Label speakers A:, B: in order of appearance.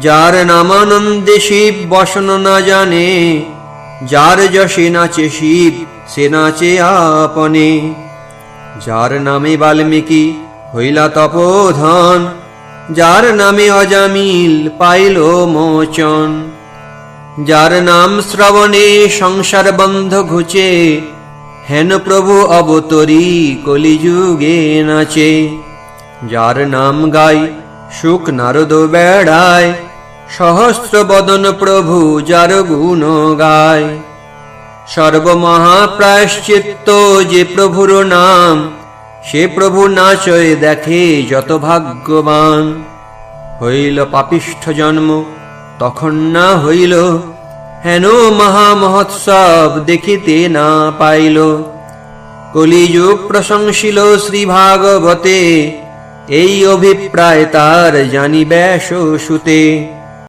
A: যার নামানন্দে শিব বসন না জানে, যার যশে নাচে শিব, সে নাচে আপনে। যার নামে বাল্মীকি হইলা তপোধন, যার নামে অজামিল পাইল মোচন। যার নাম শ্রবণে সংসার বন্ধ ঘুচে, হেন প্রভু অবতরী কলিযুগে নাচে। যার নাম গাই সুখ নারদ বেড়ায় সহস্র বদন প্রভু যার গুণ গায়। সর্বমহাপ্রায়শ্চিত্ত যে প্রভুর নাম, সে প্রভু নাচয় দেখে যত ভাগ্যবান। হইল পাপিষ্ঠ জন্ম, তখন না হইল, হেন মহামহোৎসব দেখিতে না পাইল। কলিযুগ প্রশংসিল শ্রী ভাগবতে এই অভিপ্রায় তার জানিবে সুতে